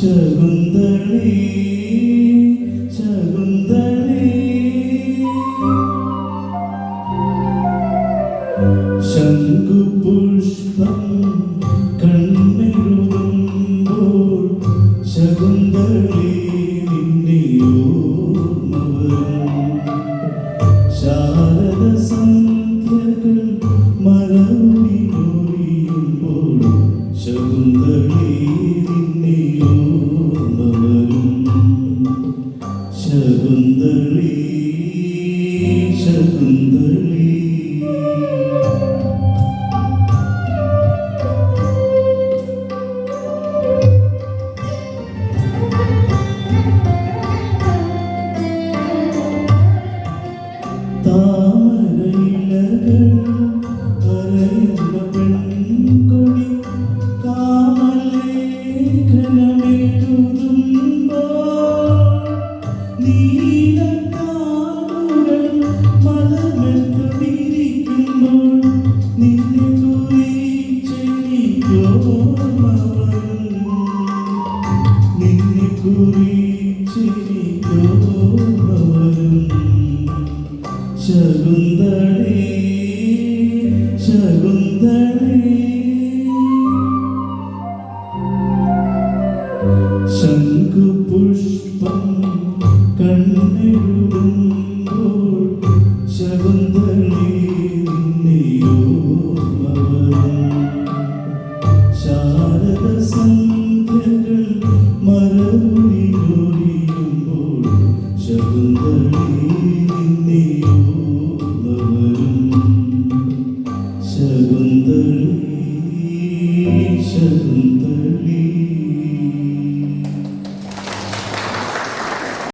ശകുന്തളി ശകുന്തളി. ശംഖുപുഷ്പം ശകുന്തളി ശകുന്തളേ ശകുന്തളി ശംഖുപുഷ്പം strengthen